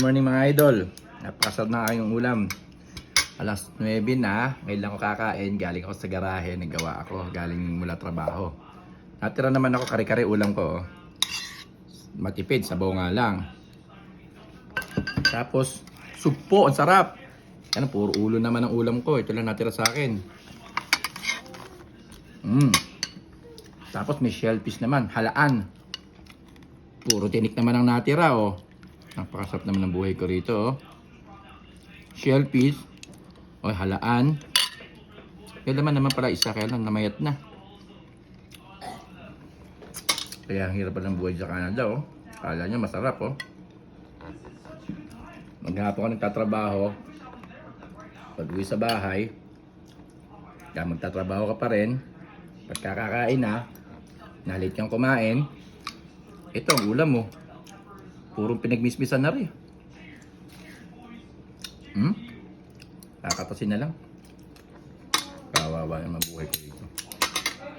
morning mga idol. Napakasarap na kayong ulam. Alas 9 na, ngayon lang ako kakain. Galing ako sa garahe, naggawa ako. Galing mula trabaho. Natira naman ako kare-kare ulam ko. oh. Matipid, sabaw nga lang. Tapos, supo, ang sarap. Ano, puro ulo naman ang ulam ko. Ito lang natira sa akin. Mm. Tapos may shellfish naman, halaan. Puro tinik naman ang natira, oh. Napakasarap naman ng buhay ko rito, oh. Shellfish. O, halaan. Kaya naman naman pala isa, kaya lang namayat na. Kaya ang hirap ng buhay sa Canada, oh. Kala niya masarap, oh. Maghapon ka nagtatrabaho. Pag uwi sa bahay, kaya magtatrabaho ka pa rin. Pagkakakain na, nalit kang kumain, ito ang ulam mo. Purong pinagmismisan na rin. Hmm? Kakatasin na lang. Kawawa naman buhay ko dito.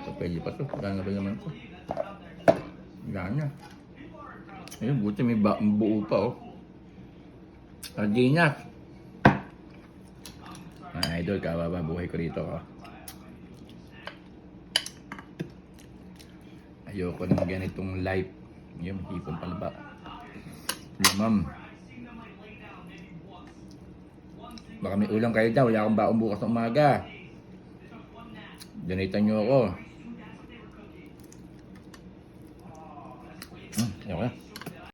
So, pwede pa to. Gana ba naman to? Gana. Ayun, buti may ba buo pa oh. Sardinas. Mga idol, kawawa buhay ko dito oh. Ayoko ng ganitong life. Yung hipon palaba. Ma'am. Baka may ulam kayo daw. Wala akong baon bukas ng umaga. Donate nyo ako. Hmm, okay.